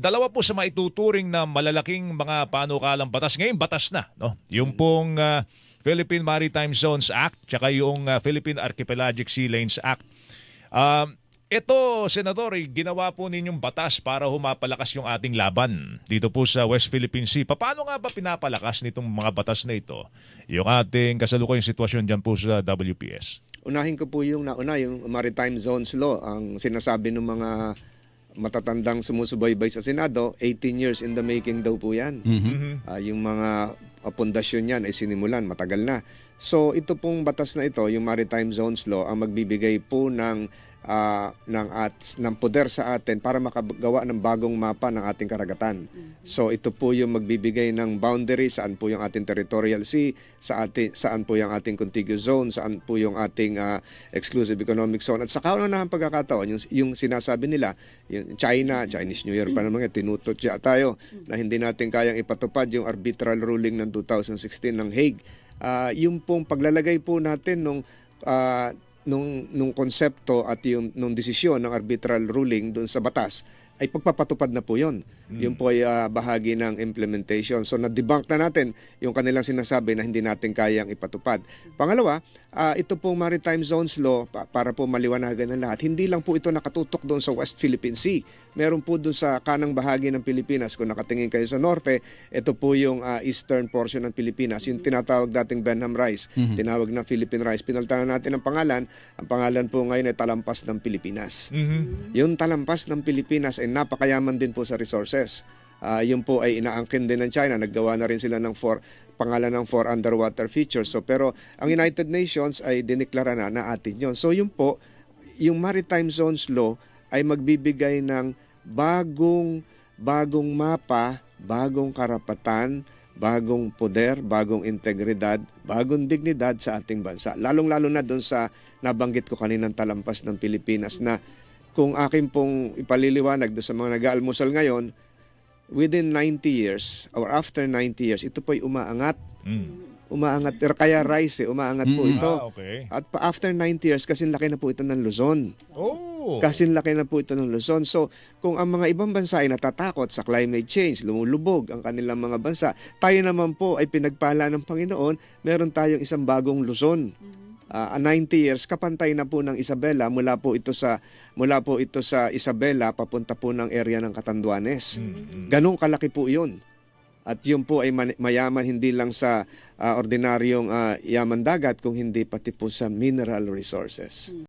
dalawa po sa maituturing na malalaking mga panukalang batas. Ngayon, batas na. No? Yung pong ah, Philippine Maritime Zones Act tsaka yung ah, Philippine Archipelagic Sea Lanes Act. Um, ito, Senador, eh, ginawa po ninyong batas para humapalakas yung ating laban dito po sa West Philippine Sea. Paano nga ba pinapalakas nitong mga batas na ito yung ating kasalukuyang sitwasyon dyan po sa WPS? Unahin ko po yung nauna, yung Maritime Zones Law, ang sinasabi ng mga matatandang sumusubaybay sa Senado, 18 years in the making daw po yan. Ah, yung mga ah, pundasyon yan ay sinimulan, matagal na. So ito pong batas na ito, yung Maritime Zones Law, ang magbibigay po ng ah, ng at ng poder sa atin para makagawa ng bagong mapa ng ating karagatan. So ito po yung magbibigay ng boundary saan po yung ating territorial sea, sa atin saan po yung ating contiguous zone, saan po yung ating ah, exclusive economic zone. At sa kaunang pagkakataon, yung, yung sinasabi nila, yung China, Chinese New Year pa naman, yan, tinutot siya tayo na hindi natin kayang ipatupad yung arbitral ruling ng 2016 ng Hague. Ah, yung pong paglalagay po natin nung ah, nung nung konsepto at yung nung desisyon ng arbitral ruling doon sa batas ay pagpapatupad na po yon. Yun po ay ah, bahagi ng implementation. So na-debunk na natin yung kanilang sinasabi na hindi natin kayang ipatupad. Pangalawa, ah, ito pong Maritime Zones Law, pa- para po maliwanagan ng lahat, hindi lang po ito nakatutok doon sa West Philippine Sea. Meron po doon sa kanang bahagi ng Pilipinas. Kung nakatingin kayo sa norte, ito po yung ah, eastern portion ng Pilipinas. Yung tinatawag dating Benham Rice, tinawag na Philippine Rice. Pinalitan na natin ang pangalan. Ang pangalan po ngayon ay Talampas ng Pilipinas. Yung talampas ng Pilipinas ay napakayaman din po sa resources. Ah, yun po ay inaangkin din ng China. Naggawa na rin sila ng four, pangalan ng four underwater features. So, pero ang United Nations ay diniklara na na atin yun. So yun po, yung Maritime Zones Law ay magbibigay ng bagong bagong mapa, bagong karapatan, bagong poder, bagong integridad, bagong dignidad sa ating bansa. Lalong-lalo na doon sa nabanggit ko kaninang talampas ng Pilipinas na kung akin pong ipaliliwanag doon sa mga nag-aalmusal ngayon, within 90 years or after 90 years, ito po'y umaangat. Mm. Umaangat. Pero Kaya rise eh, umaangat po Mm. ito. Ah, okay. At pa- after 90 years, kasi laki na po ito ng Luzon. Oh. Kasi laki na po ito ng Luzon. So, kung ang mga ibang bansa ay natatakot sa climate change, lumulubog ang kanilang mga bansa, tayo naman po ay pinagpala ng Panginoon, meron tayong isang bagong Luzon. Ah, 90 years kapantay na po ng Isabela mula po ito sa mula po ito sa Isabela papunta po ng area ng Catanduanes. Ganong kalaki po 'yun. At yun po ay man- mayaman hindi lang sa ah, ordinaryong ah, yaman dagat kung hindi pati po sa mineral resources.